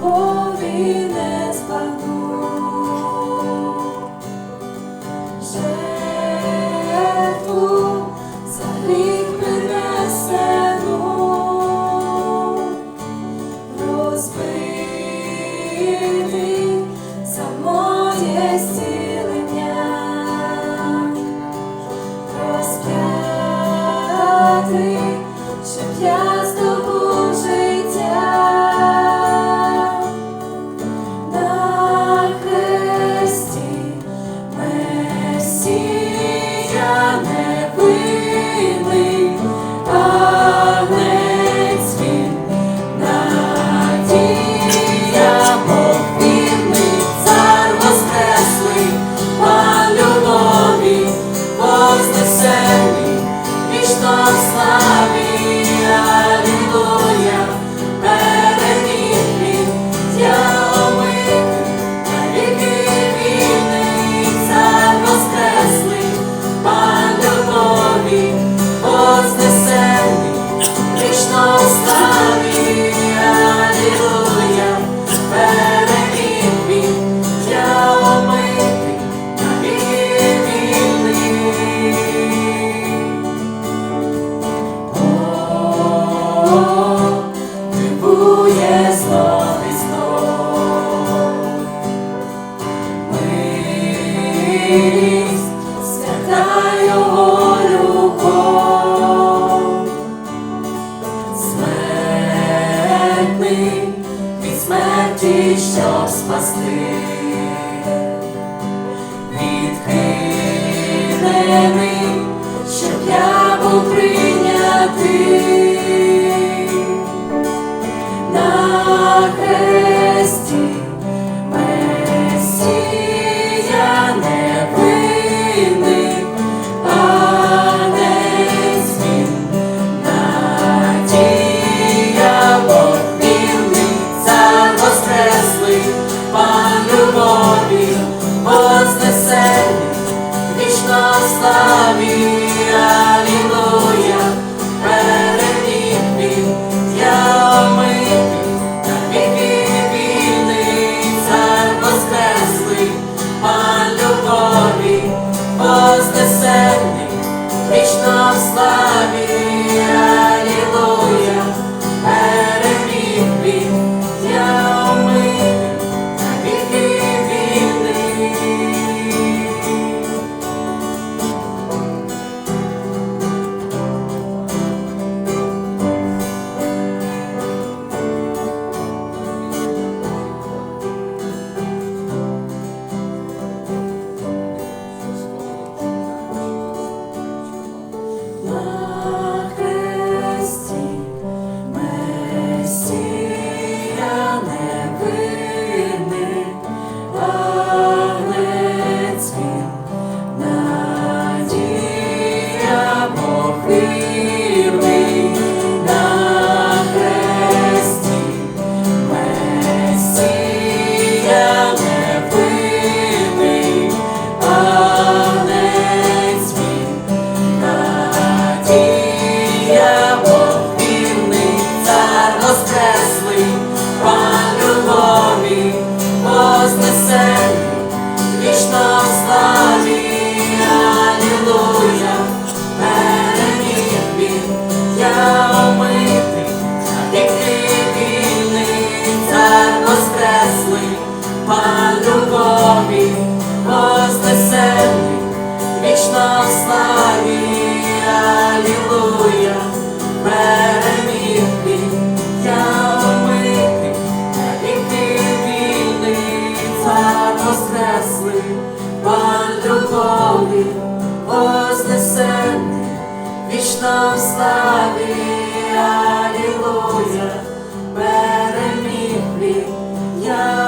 любові не складу. Жертву за гріх принесену, розбитий за щоб я sad. смерті, щоб спасти, відкинений, щоб я був при. вічна слава. You. Вічно в славі, Алілуя, переміг я.